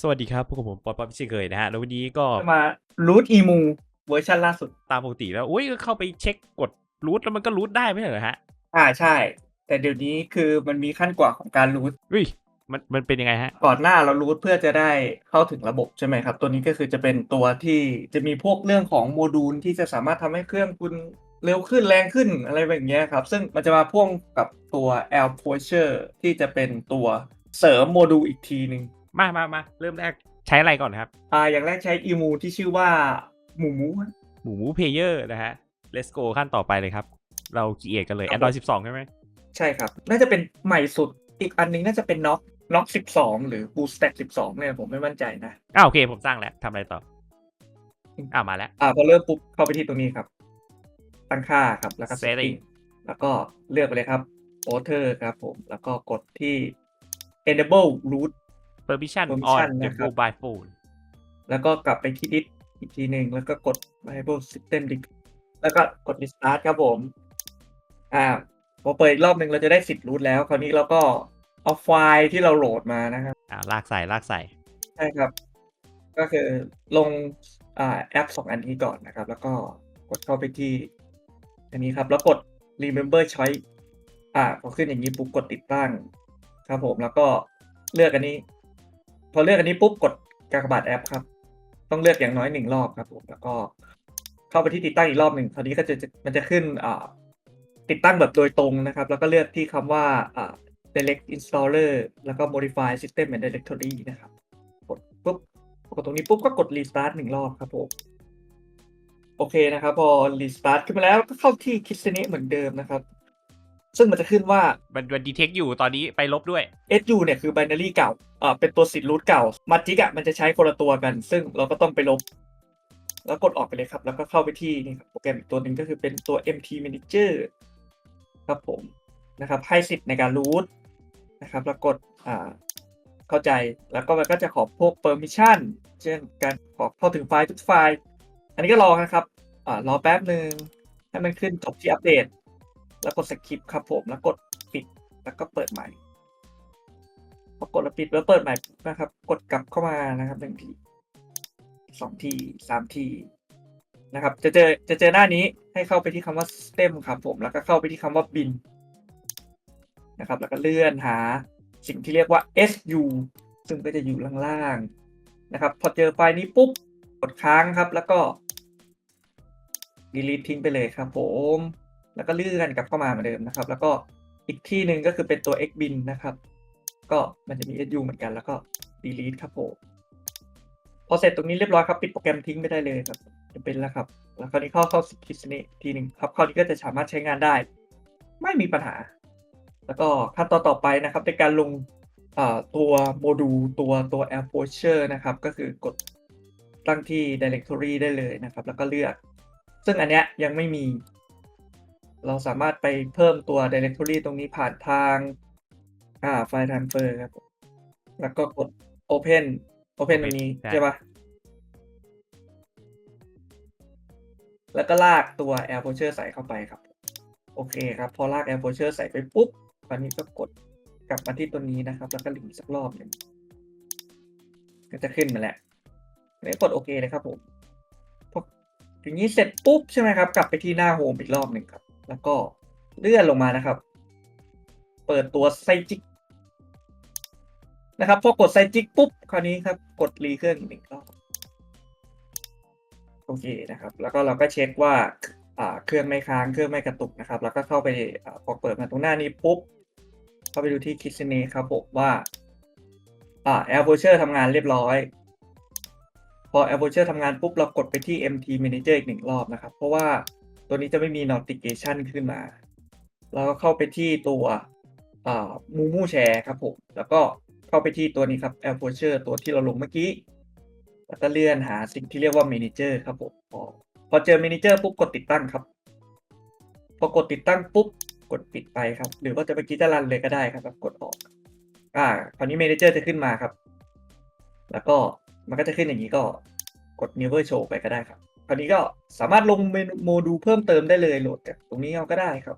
สวัสดีครับพวกบผมปอดป๊อปเช่นเคยนะฮะแล้ววันนี้ก็มารูทอีมูเวอร์ชันล่าสุดตามปกติแล้วอุ้ยก็เข้าไปเช็คกดรูทแล้วมันก็รูทได้ไม่ใช่เหรอฮะ อ่าใช่ แต่เดี๋ยวนี้คือมันมีขั้นกว่าของการรูทอุ้ยมันมันเป็นยังไงฮะ ก่อนหน้าเรารูทเพื่อจะได้เข้าถึงระบบใช่ไหมครับ ตัวนี้ก็คือจะเป็นตัวที่จะมีพวกเรื่องของโมดูลที่จะสามารถทำให้เครื่องคุณเร็วขึ้นแรงขึ้นอะไรแบบเนี้ยครับ ซึ่งมันจะมาพ่วงกับตัว L p o s t u r e ที่จะเป็นตัวเสริมโมดูลอีกทีหนึ่ง มามามาเริ่มแรกใช้อะไรก่อนครับ อ่าอย่างแรกใช้อีมูที่ชื่อว่าหมูหมูหมูหมูเพเยอร์นะฮะ let's go ขั้นต่อไปเลยครับ เราจีเอกันเลยครับ Android 12 ใช่ไหม ใช่ครับ น่าจะเป็นใหม่สุดอีกอันหนึงน่าจะเป็นน็อกน็อกสิบสองหรือ Boost Stack สิบสองเนี่ยผมไม่มั่นใจนะอ้าวโอเคผมสร้างแล้วทำอะไรต่ออ้าวมาแล้ว อ่าพอเริ่มปุ๊บเข้าไปที่ตรงนี้ครับ ตั้งค่าครับแล้วก็ Setting setting แล้วก็เลือกไปเลยครับ author ครับผมแล้วก็กดที่ enable root permission permission on the นะครับ mobile phone แล้วก็กลับไปที่ disk อีกทีหนึ่งแล้วก็กด enable system disk แล้วก็กด restart ครับผม อ่าพอเปิดอีกรอบหนึ่งเราจะได้สิทธิ์ root แล้ว คราวนี้เราก็เอาไฟล์ที่เราโหลดมานะครับ อ่าลากใส่ลากใส่ ใช่ครับ ก็คือลงอ่าแอปสองอันนี้ก่อนนะครับ แล้วก็กดเข้าไปที่ อันนี้ครับ แล้วกด remember choice อ่าพอขึ้นอย่างนี้ปุ๊บกดติดตั้ง ครับผมแล้วก็เลือกอันนี้ พอเลือกอันนี้ปุ๊บกดกากบาทแอปครับ ต้องเลือกอย่างน้อยหนึ่งรอบครับผมแล้วก็เข้าไปที่ติดตั้งอีกรอบหนึ่งคราวนี้ก็จะมันจะขึ้นติดตั้งแบบโดยตรงนะครับ แล้วก็เลือกที่คำว่า direct installer แล้วก็ modify system and directory นะครับ กดปุ๊บกดตรงนี้ปุ๊บก็กด restart หนึ่งรอบครับผมโอเคนะครับ พอ restart ขึ้นมาแล้วก็เข้าที่ Kitsune เหมือนเดิมนะครับ ซึ่งมันจะขึ้นว่ามันมันดีเทคอยู่ตอนนี้ไปลบด้วย SU เนี่ยคือ binary เก่าอ่าเป็นตัวสิทธิ์ root เก่ามัจิกอะมันจะใช้คนละตัวกัน ซึ่งเราก็ต้องไปลบ แล้วกดออกไปเลยครับ แล้วก็เข้าไปที่นี่ครับโปรแกรมอีกตัวหนึ่งก็คือเป็นตัว MT Manager ครับผมนะครับให้สิทธิ์ในการ root นะครับ แล้วกดอ่าเข้าใจแล้วก็มันก็จะขอพวก permission เช่นการขอเข้าถึงไฟล์ทุกไฟล์ อันนี้ก็รอนะครับอ่ารอแป๊บหนึ่งให้มันขึ้นจบที่อัปเดต แล้วกดสกิปครับผมแล้วกดปิดแล้วก็เปิดใหม่พอกดแล้วปิดแล้วเปิดใหม่นะครับ กดกลับเข้ามานะครับหนึ่งทีสองทีสามทีนะครับ จะเจอจะเจอหน้านี้ให้เข้าไปที่คำว่า system ครับผมแล้วก็เข้าไปที่คำว่า bin นะครับ แล้วก็เลื่อนหาสิ่งที่เรียกว่า su ซึ่งก็จะอยู่ล่างๆนะครับ พอเจอไฟล์นี้ปุ๊บกดค้างครับ แล้วก็ delete ทิ้งไปเลยครับผม แล้วก็เลื่อนกลับเข้ามาเหมือนเดิมนะครับ แล้วก็อีกที่หนึ่งก็คือเป็นตัว xbin นะครับ ก็มันจะมี su เหมือนกัน แล้วก็ delete ครับผมพอเสร็จตรงนี้เรียบร้อยครับปิดโปรแกรมทิ้งไปได้เลยครับจะเป็นแล้วครับ แล้วคราวนี้เข้าเข้าคิสเนทีหนึ่งครับคราวนี้ก็จะสามารถใช้งานได้ ไม่มีปัญหา แล้วก็ขั้นตอนต่อไปนะครับในการลงตัวโมดูลตัวตัว a p p o s u r e นะครับ ก็คือกดตั้งที่ directory ได้เลยนะครับ แล้วก็เลือก ซึ่งอันเนี้ยยังไม่มี เราสามารถไปเพิ่มตัว directory ตรงนี้ผ่านทาง อ่าไฟล์ transfer ครับผมแล้วก็กด open open ตรงนี้ ใช่ใช่ปะแล้วก็ลากตัว air p o s u r e ใส่เข้าไปครับ โอเคครับ พอลาก air p o s u r e ใส่ไปปุ๊บตอนนี้ก็กดกลับมาที่ตัวนี้นะครับ แล้วก็ลิงก์สักรอบหนึ่งก็จะขึ้นมาแล้วแล้วกดโอเคเลยครับผมพอถึงนี้เสร็จปุ๊บใช่ไหมครับ กลับไปที่หน้าโฮมอีกรอบหนึ่งครับ แล้วก็เลื่อนลงมานะครับ เปิดตัวไซจิกนะครับ พอกดไซจิกปุ๊บ คราวนี้ครับ กดรีเครื่องอีกหนึ่งรอบโอเคนะครับ แล้วก็เราก็เช็คว่าอ่าเครื่องไม่ค้างเครื่องไม่กระตุกนะครับ แล้วก็เข้าไปอพอเปิดมาตรงหน้านี้ปุ๊บ เข้าไปดูที่คิสเนครับผมว่าอ่า a i r v o c h e r ทำงานเรียบร้อย พอ a i r v o c h e r ทำงานปุ๊บ เรากดไปที่ MT Manager อีกหนึ่งรอบนะครับ เพราะว่า ตัวนี้จะไม่มี notification ขึ้นมา เราก็เข้าไปที่ตัวอ่า Mumu Share ครับผม แล้วก็เข้าไปที่ตัวนี้ครับ a i r v o c h e r ตัวที่เราลงเมื่อกี้ แล้วก็เลื่อนหาสิ่งที่เรียกว่า Manager ครับผมพอพอเจอ Manager ปุ๊บกดติดตั้งครับ พอกดติดตั้งปุ๊บกดปิดไปครับ หรือว่าจะเมื่อกี้จะรันเลยก็ได้ครับแล้วกดออก อ่า คราวนี้ Manager จะขึ้นมาครับ แล้วก็มันก็จะขึ้นอย่างนี้ก็กด Never Show ไปก็ได้ครับ คราวนี้ก็สามารถลงเมนูโมดูลเพิ่มเติมได้เลยโหลดจากตรงนี้เอาก็ได้ครับ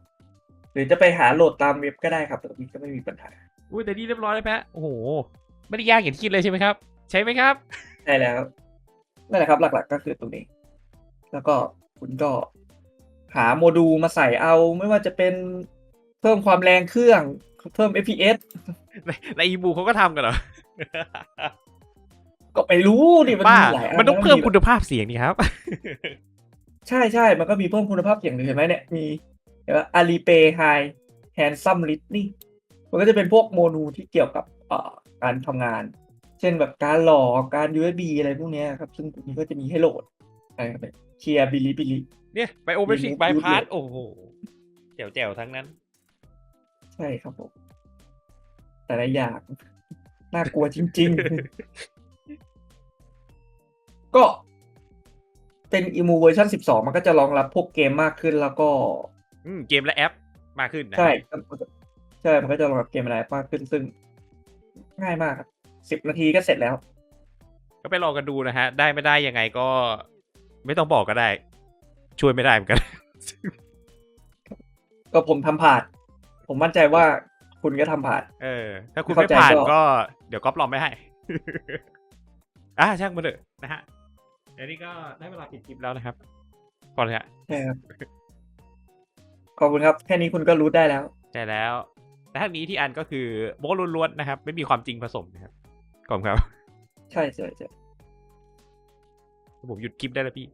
หรือจะไปหาโหลดตามเว็บก็ได้ครับตรงนี้ก็ไม่มีปัญหาอุ้ยแต่นี่เรียบร้อยแล้วแพะโอ้โห ไม่ได้ยากอย่างที่คิดเลยใช่ไหมครับ ใช่ไหมครับ ใช่แล้วนั่นแหละครับหลักๆก็คือตรงนี้ แล้วก็คุณก็หาโมดูลมาใส่เอาไม่ว่าจะเป็นเพิ่มความแรงเครื่องเพิ่ม FPS ในในอีบูเขาก็ทำกันเหรอ ก็ไปรู้ดิมันบ้ามีหลายอันมันต้องเพิ่มแบบคุณภาพเสียงนี่ครับ ใช่ใช่มันก็มีเพิ่มคุณภาพเสียงหนึ่งเห็นไหมเนี่ยมีเห็นว่าอาลีเปไฮแฮนซัมลิทนี่มันก็จะเป็นพวกโมนูที่เกี่ยวกับเอ่อการทำงาน เช่นแบบการหลอกการ USB อะไรพวกเนี้ยครับ ซึ่งตรงนี้ก็จะมีให้โหลดอะไรครับเชียร์บิลิบิลิ เนี่ยไปโอเปซิก Remove บายพาส User โอ้โหแจ๋วๆทั้งนั้น ใช่ครับผม แต่ละอย่าง น่ากลัวจริงๆ ก็เป็นอิมูเวอร์ชัน12 มันก็จะรองรับพวกเกมมากขึ้นแล้วก็อืมเกมและแอปมากขึ้นนะใช่ใช่มันก็จะรองรับเกมอะไรมากขึ้นซึ่ง ง่ายมากครับสิบนาทีก็เสร็จแล้ว ก็ไปลองกันดูนะฮะ ได้ไม่ได้ยังไงก็ ไม่ต้องบอกก็ได้ ช่วยไม่ได้เหมือนกัน ก็ผมทำผ่าน ผมมั่นใจว่าคุณก็ทำผ่าน เออ ถ้าคุณเข้าไม่ใจผ่านก็ก็ เดี๋ยวก๊อปลองไม่ให้ อะช่างมาเถอะนะฮะ เดี๋ยวนี้ก็ได้เวลาปิดคลิปแล้วนะครับก่อนเลยฮะใช่ครับขอบคุณครับ แค่นี้คุณก็รู้ได้แล้วใช่แล้วแต่ถ้านี้ที่อันก็คือโม้ล้วนๆนะครับ ไม่มีความจริงผสมนะครับขอบคุณครับ ใช่ใช่ใช่ผมหยุดคลิปได้แล้วพี่